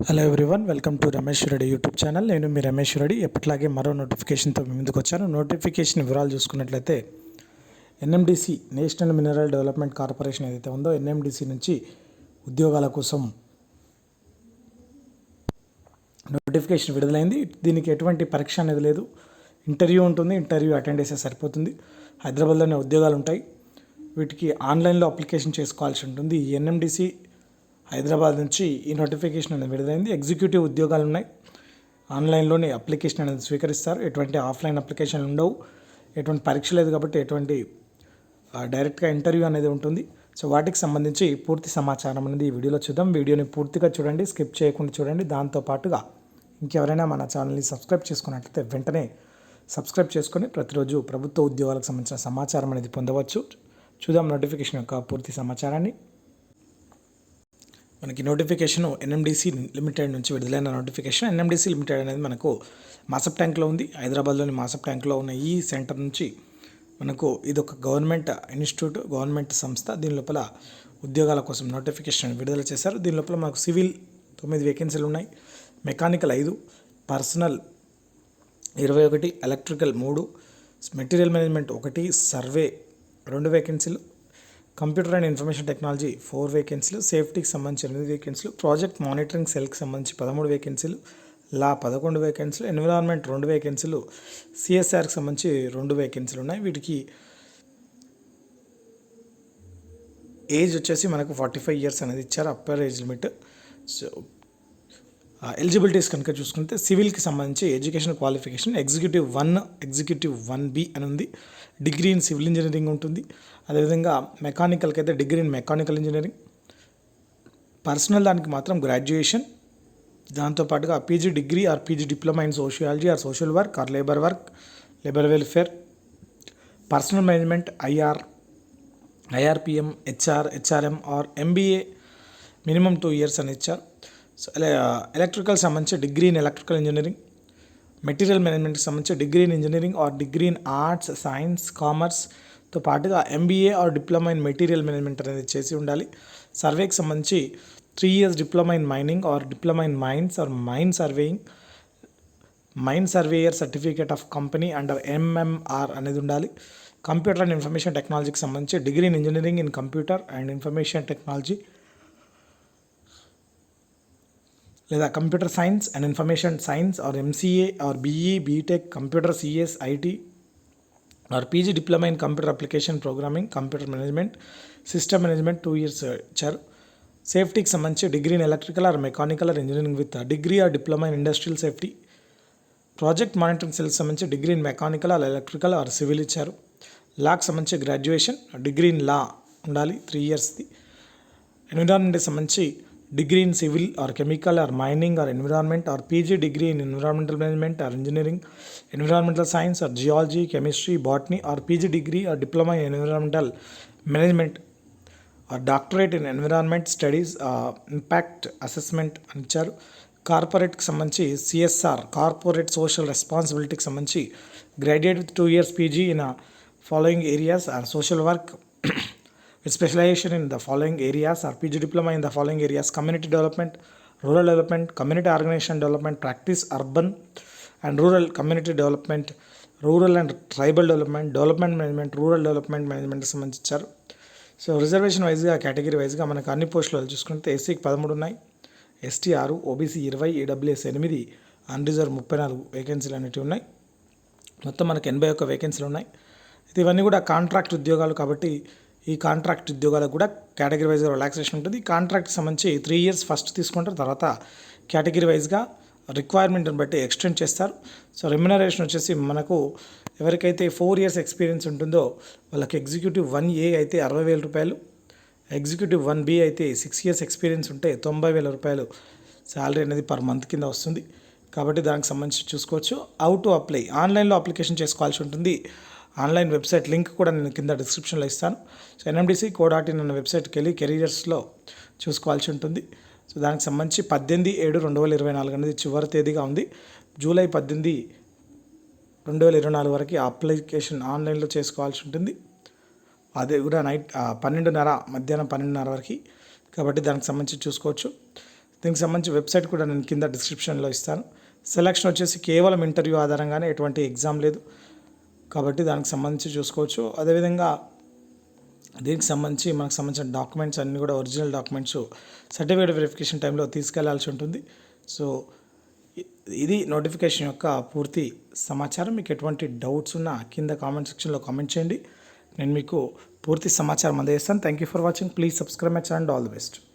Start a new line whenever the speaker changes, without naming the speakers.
Hello everyone welcome to Ramesh Reddy YouTube channel నేను మీ రమేష్ రెడ్డి ఎప్పటిలాగే మరో నోటిఫికేషన్తో మీ ముందుకు వచ్చాను. నోటిఫికేషన్ వివరాలు చూసుకున్నట్లయితే NMDC national mineral development corporation ఏదైతే ఉందో ఎన్ఎండిసి నుంచి ఉద్యోగాల కోసం నోటిఫికేషన్ విడుదలైంది. దీనికి ఎటువంటి పరీక్ష అనేది లేదు. ఇంటర్వ్యూ ఉంటుంది. ఇంటర్వ్యూ అటెండ్ చేస్తే సరిపోతుంది. హైదరాబాద్లోనే ఉద్యోగాలు ఉంటాయి. వీటికి ఆన్లైన్లో అప్లికేషన్ చేసుకోవాల్సి ఉంటుంది. ఈ ఎన్ఎండిసి హైదరాబాద్ నుంచి ఈ నోటిఫికేషన్ అనేది విడుదలైంది. ఎగ్జిక్యూటివ్ ఉద్యోగాలు ఉన్నాయి. ఆన్లైన్లోనే అప్లికేషన్ అనేది స్వీకరిస్తారు. ఎటువంటి ఆఫ్లైన్ అప్లికేషన్లు ఉండవు. ఎటువంటి పరీక్ష లేదు కాబట్టి ఎటువంటి డైరెక్ట్గా ఇంటర్వ్యూ అనేది ఉంటుంది. సో వాటికి సంబంధించి పూర్తి సమాచారం అనేది ఈ వీడియోలో చూద్దాం. వీడియోని పూర్తిగా చూడండి స్కిప్ చేయకుండా చూడండి. దాంతో పాటుగా ఇంకెవరైనా మన ఛానల్ని సబ్స్క్రైబ్ చేసుకున్నట్లయితే వెంటనే సబ్స్క్రైబ్ చేసుకొని ప్రతిరోజు ప్రభుత్వ ఉద్యోగాలకు సంబంధించిన సమాచారం అనేది పొందవచ్చు. చూద్దాం నోటిఫికేషన్ యొక్క పూర్తి సమాచారాన్ని. మనకి నోటిఫికేషన్ ఎన్ఎండిసి లిమిటెడ్ నుంచి విడుదలైన నోటిఫికేషన్ ఎన్ఎండిసి లిమిటెడ్ అనేది మనకు మాసప్ ట్యాంక్లో ఉంది. హైదరాబాద్లోని మాసప్ ట్యాంక్లో ఉన్న ఈ సెంటర్ నుంచి మనకు ఇది ఒక గవర్నమెంట్ ఇన్స్టిట్యూట్ గవర్నమెంట్ సంస్థ. దీని లోపల ఉద్యోగాల కోసం నోటిఫికేషన్ విడుదల చేశారు. దీని లోపల మనకు సివిల్ తొమ్మిది వేకెన్సీలు ఉన్నాయి. మెకానికల్ ఐదు పర్సనల్ ఇరవై ఒకటి ఎలక్ట్రికల్ మూడు మెటీరియల్ మేనేజ్మెంట్ ఒకటి సర్వే రెండు వేకెన్సీలు computer and information technology four వేకెన్సీలు సేఫ్టీకి సంబంధించి ఎనిమిది వేకెన్సీలు ప్రాజెక్ట్ మానిటరింగ్ సెల్కి సంబంధించి పదమూడు వేకెన్సీలు లా పదకొండు వేకెన్సీలు ఎన్విరాన్మెంట్ రెండు వేకెన్సీలు సిఎస్ఆర్కి సంబంధించి రెండు వేకెన్సీలు ఉన్నాయి. వీటికి ఏజ్ వచ్చేసి మనకు ఫార్టీ ఫైవ్ ఇయర్స్ అనేది ఇచ్చారు upper age limit. So eligibilities కనుక చూసుకుంటే సివిల్కి సంబంధించి education qualification executive one executive one B అని ఉంది. డిగ్రీ ఇన్ సివిల్ ఇంజనీరింగ్ ఉంటుంది. అదేవిధంగా మెకానికల్కి అయితే degree in mechanical engineering. Personnel దానికి మాత్రం గ్రాడ్యుయేషన్. దాంతోపాటుగా PG degree or PG diploma in sociology or social work or labour work labour welfare. Personnel management IR IRPM HR HRM or MBA minimum two years అని ఇచ్చారు. So electrical సంబంధించి degree in electrical engineering. Material మేనేజ్మెంట్కి సంబంధించి degree in engineering or degree in arts science కామర్స్తో పాటుగా MBA or diploma in material management అనేది చేసి ఉండాలి. సర్వేకి సంబంధించి three years diploma in mining or diploma in mines or mine surveying mine surveyor certificate of company under MMR అనేది ఉండాలి. Computer and information టెక్నాలజీకి సంబంధించి degree in engineering in computer and information technology లేదా computer science and information science or MCA or BE BTech computer CS IT or PG diploma in computer application programming computer management system management two years ఇచ్చారు సేఫ్టీకి సంబంధించి degree in electrical or mechanical or engineering with degree or diploma in industrial safety project monitoring సెల్కి సంబంధించి degree in mechanical or electrical or civil ఇచ్చారు లాకి సంబంధించి graduation degree in law ఉండాలి three ఇయర్స్ది ఎన్విరాన్మెంట్కి సంబంధించి degree in civil or chemical or mining or environment or PG degree in environmental management or engineering environmental science or geology chemistry botany or PG degree or diploma in environmental management. Or doctorate in environment studies impact assessment అని ఇచ్చారు. కార్పొరేట్కి సంబంధించి CSR corporate social రెస్పాన్సిబిలిటీకి సంబంధించి graduate with two years PG in following areas and social work. Specialization in the the areas areas RPG diploma in the following areas community development rural development, community organization development, practice urban and rural community development, rural and tribal development development management rural development మేనేజ్మెంట్కి సంబంధించారు so reservation వైజ్గా category వైజ్గా మనకు అన్ని పోస్టులు చూసుకుంటే ఎస్సీకి పదమూడు ఉన్నాయి ఎస్టీ ఆరు ఓబీసీ ఇరవై ఈడబ్ల్యూఎస్ ఎనిమిది అన్రిజర్వ్ ముప్పై నాలుగు వేకెన్సీలు అనేటివి ఉన్నాయి మొత్తం మనకు ఎనభై ఒక్క వేకెన్సీలు ఉన్నాయి ఇవన్నీ కూడా కాంట్రాక్ట్ ఉద్యోగాలు కాబట్టి ఈ కాంట్రాక్ట్ ఉద్యోగాలకు కూడా కేటగిరీ వైజ్గా రిలాక్సేషన్ ఉంటుంది. ఈ కాంట్రాక్ట్ సంబంధించి త్రీ ఇయర్స్ ఫస్ట్ తీసుకుంటారు. తర్వాత కేటగిరీ వైజ్గా రిక్వైర్మెంట్ని బట్టి ఎక్స్టెండ్ చేస్తారు. సో రెమ్యునరేషన్ వచ్చేసి మనకు ఎవరికైతే ఫోర్ ఇయర్స్ ఎక్స్పీరియన్స్ ఉంటుందో వాళ్ళకి ఎగ్జిక్యూటివ్ వన్ ఏ అయితే అరవై వేల రూపాయలు ఎగ్జిక్యూటివ్ వన్ బి అయితే సిక్స్ ఇయర్స్ ఎక్స్పీరియన్స్ ఉంటే తొంభై వేల రూపాయలు శాలరీ అనేది పర్ మంత్ కింద వస్తుంది. కాబట్టి దానికి సంబంధించి చూసుకోవచ్చు. హౌ టు అప్లై ఆన్లైన్లో అప్లికేషన్ చేసుకోవాల్సి ఉంటుంది. ఆన్లైన్ వెబ్సైట్ లింక్ కూడా నేను కింద డిస్క్రిప్షన్లో ఇస్తాను. సో ఎన్ఎండిసి కోడాట్ ఇన్ అన్న వెబ్సైట్కి వెళ్ళి కెరీర్స్లో చూసుకోవాల్సి ఉంటుంది. సో దానికి సంబంధించి పద్దెనిమిది ఏడు రెండు వేల ఇరవై నాలుగు అనేది చివరి తేదీగా ఉంది. జూలై పద్దెనిమిది రెండు వేల ఇరవై నాలుగు వరకు అప్లికేషన్ ఆన్లైన్లో చేసుకోవాల్సి ఉంటుంది. అదే కూడా నైట్ పన్నెండున్నర మధ్యాహ్నం పన్నెండున్నర వరకు. కాబట్టి దానికి సంబంధించి చూసుకోవచ్చు. దీనికి సంబంధించి వెబ్సైట్ కూడా నేను కింద డిస్క్రిప్షన్లో ఇస్తాను. సెలక్షన్ వచ్చేసి కేవలం ఇంటర్వ్యూ ఆధారంగానే ఎటువంటి ఎగ్జామ్ లేదు. కాబట్టి దానికి సంబంధించి చూసుకోవచ్చు. అదేవిధంగా దీనికి సంబంధించి మనకు సంబంధించిన డాక్యుమెంట్స్ అన్నీ కూడా ఒరిజినల్ డాక్యుమెంట్స్ సర్టిఫికేట్ వెరిఫికేషన్ టైంలో తీసుకెళ్ళాల్సి ఉంటుంది. సో ఇది నోటిఫికేషన్ యొక్క పూర్తి సమాచారం. మీకు ఎటువంటి డౌట్స్ ఉన్నా కింద కామెంట్ సెక్షన్లో కామెంట్ చేయండి. నేను మీకు పూర్తి సమాచారం అందజేస్తాను. Thank you for watching please subscribe my channel all the best